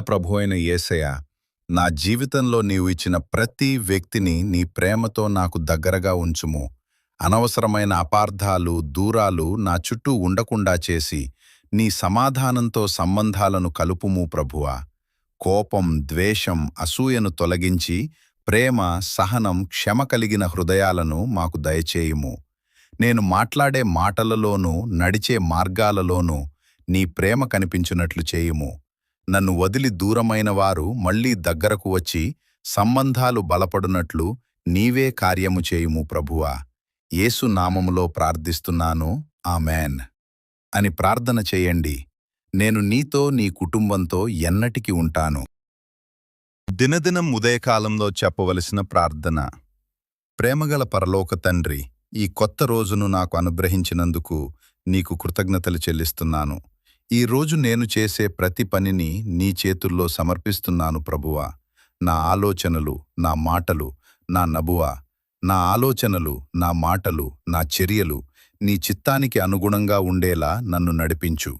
ప్రభు అయిన ఏసయ నా జీవితంలో నీవు ఇచ్చిన ప్రతి వ్యక్తిని నీ ప్రేమతో నాకు దగ్గరగా ఉంచుము. అనవసరమైన అపార్థాలు దూరాలు నా చుట్టూ ఉండకుండా చేసి నీ సమాధానంతో సంబంధాలను కలుపుము ప్రభువా. కోపం ద్వేషం అసూయను తొలగించి ప్రేమ సహనం క్షమ కలిగిన హృదయాలను మాకు దయచేయుము. నేను మాట్లాడే మాటలలోనూ నడిచే మార్గాలలోనూ నీ ప్రేమ కనిపించున్నట్లు చేయుము. నన్ను వదిలి దూరమైన వారు మళ్ళీ దగ్గరకు వచ్చి సంబంధాలు బలపడునట్లు నీవే కార్యము చేయుము ప్రభువా. యేసు నామములో ప్రార్థిస్తున్నాను. ఆమెన్. అని ప్రార్థన చేయండి. నేను నీతో నీ కుటుంబంతో ఎన్నటికి ఉంటాను. దినదినం ఉదయకాలంలో చెప్పవలసిన ప్రార్థన. ప్రేమగల పరలోక తండ్రి ఈ కొత్త రోజును నాకు అనుగ్రహించినందుకు నీకు కృతజ్ఞతలు చెల్లిస్తున్నాను. ఈరోజు నేను చేసే ప్రతి పనిని నీ చేతుల్లో సమర్పిస్తున్నాను ప్రభువా. నా ఆలోచనలు నా మాటలు నా నబువా. నా ఆలోచనలు నా మాటలు నా చర్యలు నీ చిత్తానికి అనుగుణంగా ఉండేలా నన్ను నడిపించు.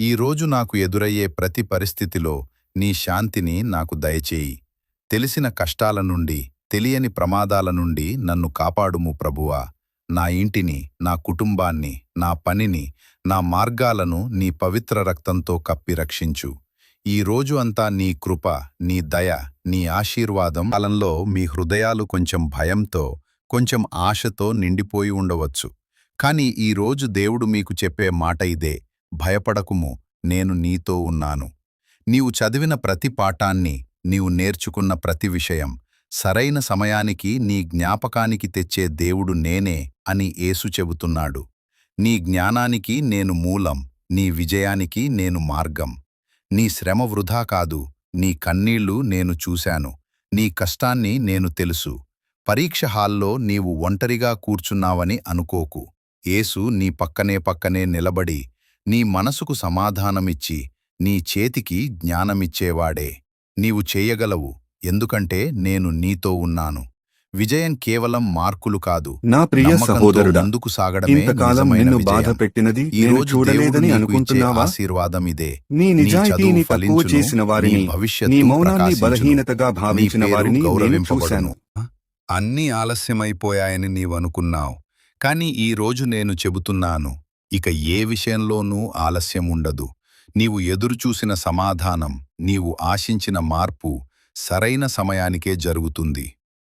ఈ రోజు నాకు ఎదురయ్యే ప్రతి పరిస్థితిలో నీ శాంతిని నాకు దయచేయి. తెలిసిన కష్టాల నుండి తెలియని ప్రమాదాల నుండి నన్ను కాపాడుము ప్రభువా. నా ఇంటిని నా కుటుంబాన్ని నా పనిని నా మార్గాలను నీ పవిత్ర రక్తంతో కప్పి రక్షించు. ఈ రోజు అంతా నీ కృప నీ దయ నీ ఆశీర్వాదం కాలంలో మీ హృదయాలు కొంచెం భయంతో కొంచెం ఆశతో నిండిపోయి ఉండవచ్చు. కాని ఈ రోజు దేవుడు మీకు చెప్పే మాట ఇదే భయపడకుము నేను నీతో ఉన్నాను. నీవు చదివిన ప్రతి పాఠాన్ని నీవు నేర్చుకున్న ప్రతి విషయం సరైన సమయానికి నీ జ్ఞాపకానికి తెచ్చే దేవుడు నేనే అని యేసు చెబుతున్నాడు. నీ జ్ఞానానికి నేను మూలం నీ విజయానికి నేను మార్గం. నీ శ్రమ వృధా కాదు నీ కన్నీళ్ళు నేను చూశాను నీ కష్టాన్ని నేను తెలుసు. పరీక్ష హాల్లో నీవు ఒంటరిగా కూర్చున్నావని అనుకోకు. యేసు నీ పక్కనే పక్కనే నిలబడి నీ మనసుకు సమాధానమిచ్చి నీ చేతికి జ్ఞానమిచ్చేవాడే. నీవు చేయగలవు ఎందుకంటే నేను నీతో ఉన్నాను. విజయం కేవలం మార్కులు కాదు నా ప్రియ సహోదరుడా ముందుకు సాగడమే నిన్ను. బాధ పెట్టినది ఈ రోజు చూడలేదని అనుకుంటున్నావా? ఆశీర్వాదం ఇదే. నీ నిజాయితీని తక్కువ చేసిన వారిని నీ భవిష్యత్తు నీ మౌనాన్ని బలహీనతగా భావించిన వారిని నేను గౌరవింపబడును. చూశాను. అన్నీ ఆలస్యమైపోయాయని నీవనుకున్నావు కాని ఈ రోజు నేను చెబుతున్నాను ఇక ఏ విషయంలోనూ ఆలస్యం ఉండదు. నీవు ఎదురుచూసిన సమాధానం నీవు ఆశించిన మార్పు సరైన సమయానికే జరుగుతుంది.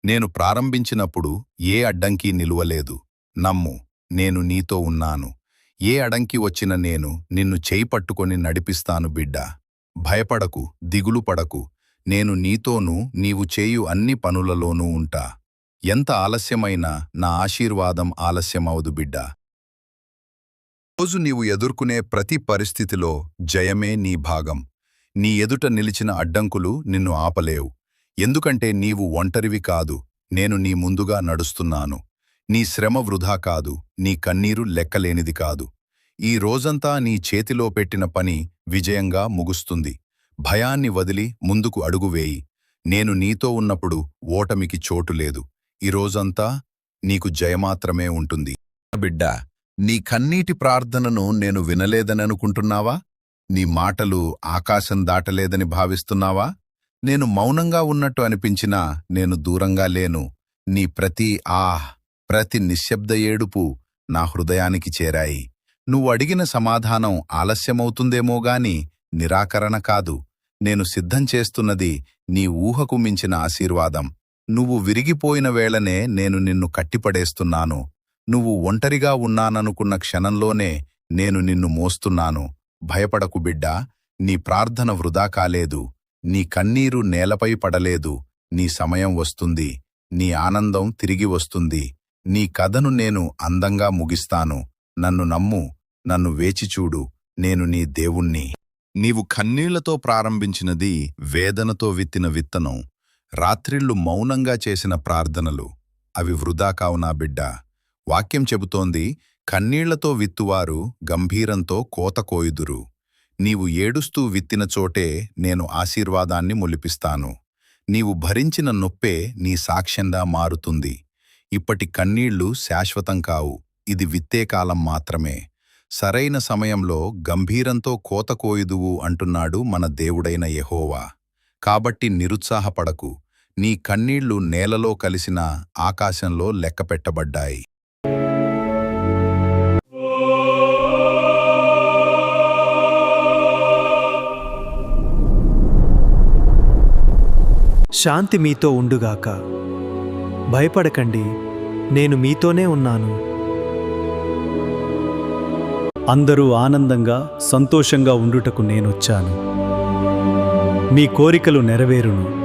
నేను ప్రారంభించినప్పుడు ఏ అడ్డంకి నిలువలేదు. నమ్ము నేను నీతో ఉన్నాను. ఏ అడంకి వచ్చిన నేను నిన్ను చేయి పట్టుకొని నడిపిస్తాను బిడ్డా. భయపడకు దిగులు పడకు. నేను నీతోనూ నీవు చేయు అన్ని పనులలోనూ ఉంటా. ఎంత ఆలస్యమైనా నా ఆశీర్వాదం ఆలస్యమవదు బిడ్డా. రోజు నీవు ఎదుర్కొనే ప్రతి పరిస్థితిలో జయమే నీ భాగం. నీ ఎదుట నిలిచిన అడ్డంకులు నిన్ను ఆపలేవు. ఎందుకంటే నీవు ఒంటరివి కాదు నేను నీ ముందుగా నడుస్తున్నాను. నీ శ్రమ వృధా కాదు నీ కన్నీరు లెక్కలేనిది కాదు. ఈ రోజంతా నీ చేతిలో పెట్టిన పని విజయంగా ముగుస్తుంది. భయాన్ని వదిలి ముందుకు అడుగువేయి నేను నీతో ఉన్నప్పుడు ఓటమికి చోటు లేదు. ఈ రోజంతా నీకు జయమాత్రమే ఉంటుంది. బిడ్డా నీ కన్నీటి ప్రార్థనను నేను వినలేదననుకుంటున్నావా? నీ మాటలు ఆకాశం దాటలేదని భావిస్తున్నావా? నేను మౌనంగా ఉన్నట్టు అనిపించినా నేను దూరంగా లేను. నీ ప్రతి ఆహ్ ప్రతి నిశ్శబ్ద ఏడుపు నా హృదయానికి చేరాయి. నువ్వు అడిగిన సమాధానం ఆలస్యమవుతుందేమోగాని నిరాకరణ కాదు. నేను సిద్ధం చేస్తున్నది నీ ఊహకు మించిన ఆశీర్వాదం. నువ్వు విరిగిపోయిన వేళనే నేను నిన్ను కట్టిపడేస్తున్నాను. నువ్వు ఒంటరిగా ఉన్నాననుకున్న క్షణంలోనే నేను నిన్ను మోస్తున్నాను. భయపడకు బిడ్డా నీ ప్రార్థన వృధా కాలేదు. నీ కన్నీరు నేలపై పడలేదు నీ సమయం వస్తుంది నీ ఆనందం తిరిగి వస్తుంది. నీ కథను నేను అందంగా ముగిస్తాను. నన్ను నమ్ము నన్ను వేచిచూడు నేను నీ దేవుణ్ణి. నీవు కన్నీళ్ళతో ప్రారంభించినది వేదనతో విత్తిన విత్తనం రాత్రిళ్ళు మౌనంగా చేసిన ప్రార్థనలు. అవి వృధా కావునా బిడ్డా. వాక్యం చెబుతోంది కన్నీళ్ళతో విత్తువారు గంభీరంతో కోత కోయుదురు. నీవు ఏడుస్తూ విత్తిన చోటే నేను ఆశీర్వాదాన్ని మొలిపిస్తాను. నీవు భరించిన నొప్పే నీ సాక్ష్యంగా మారుతుంది. ఇప్పటి కన్నీళ్ళు శాశ్వతం కావు. ఇది విత్తేకాలం మాత్రమే. సరైన సమయంలో గంభీరంతో కోత కోయుదువు అంటున్నాడు మన దేవుడైన యెహోవా. కాబట్టి నిరుత్సాహపడకు. నీ కన్నీళ్ళు నేలలో కలిసిన ఆకాశంలో లెక్కపెట్టబడ్డాయి. శాంతి మీతో ఉండుగాక. భయపడకండి నేను మీతోనే ఉన్నాను. అందరూ ఆనందంగా సంతోషంగా ఉండుటకు నేనొచ్చాను. మీ కోరికలు నెరవేరును.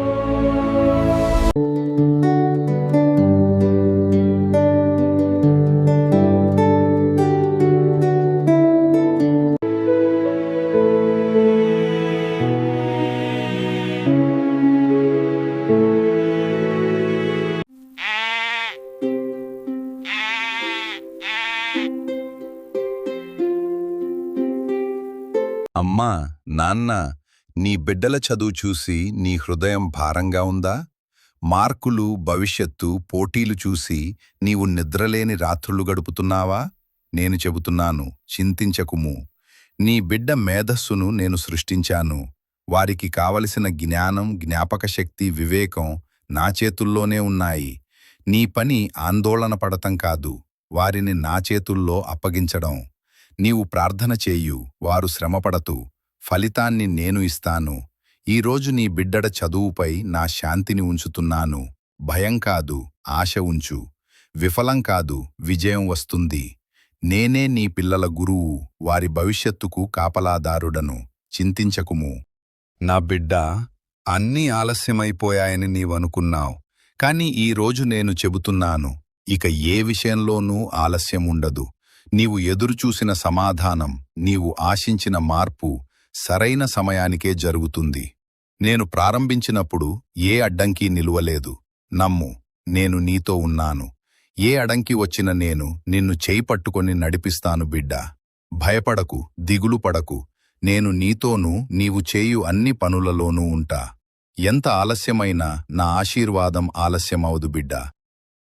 అమ్మా నాన్న నీ బిడ్డల చదువు చూసి నీ హృదయం భారంగా ఉందా? మార్కులు భవిష్యత్తు పోటీలు చూసి నీవు నిద్రలేని రాత్రులు గడుపుతున్నావా? నేను చెబుతున్నాను చింతించకుము. నీ బిడ్డ మేధస్సును నేను సృష్టించాను. వారికి కావలసిన జ్ఞానం జ్ఞాపకశక్తి వివేకం నా చేతుల్లోనే ఉన్నాయి. నీ పని ఆందోళన పడటం కాదు వారిని నా చేతుల్లో అప్పగించడం. నీవు ప్రార్థన చేయు వారు శ్రమపడతూ. ఫలితాన్ని నేను ఇస్తాను. ఈరోజు నీ బిడ్డడ చదువుపై నా శాంతిని ఉంచుతున్నాను. భయం కాదు ఆశ ఉంచు. విఫలం కాదు విజయం వస్తుంది. నేనే నీ పిల్లల గురువు వారి భవిష్యత్తుకు కాపలాదారుడను. చింతించకుము. నా బిడ్డ అన్నీ ఆలస్యమైపోయాయని నీవనుకున్నావు. కాని ఈరోజు నేను చెబుతున్నాను ఇక ఏ విషయంలోనూ ఆలస్యం ఉండదు నీవు ఎదురుచూసిన సమాధానం నీవు ఆశించిన మార్పు సరైన సమయానికే జరుగుతుంది. నేను ప్రారంభించినప్పుడు ఏ అడ్డంకి నిలువలేదు. నమ్ము నేను నీతో ఉన్నాను. ఏ అడంకి వచ్చిన నేను నిన్ను చేయి పట్టుకొని నడిపిస్తాను బిడ్డా. భయపడకు దిగులు పడకు. నేను నీతోనూ నీవు చేయు అన్ని పనులలోనూ ఉంటా. ఎంత ఆలస్యమైనా నా ఆశీర్వాదం ఆలస్యమవదు బిడ్డా.